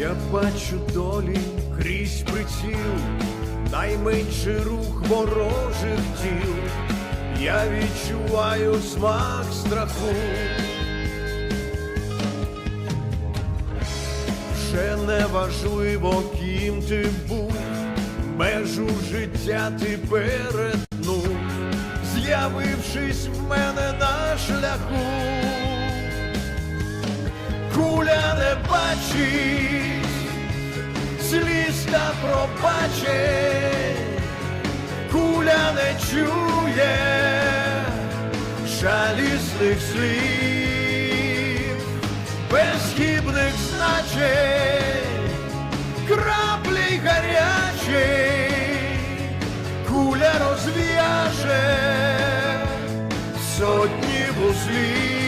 Я бачу долі крізь приціл, найменший рух ворожих тіл, я відчуваю смак страху. Вже не важливо, ким ти був, межу життя ти перетнув, з'явившись в мене на шляху. Куля не бачить, міста пробачить, куля не чує жалісних слів, безхібних значень, краплі гарячі, куля розв'яже сотні вузлів.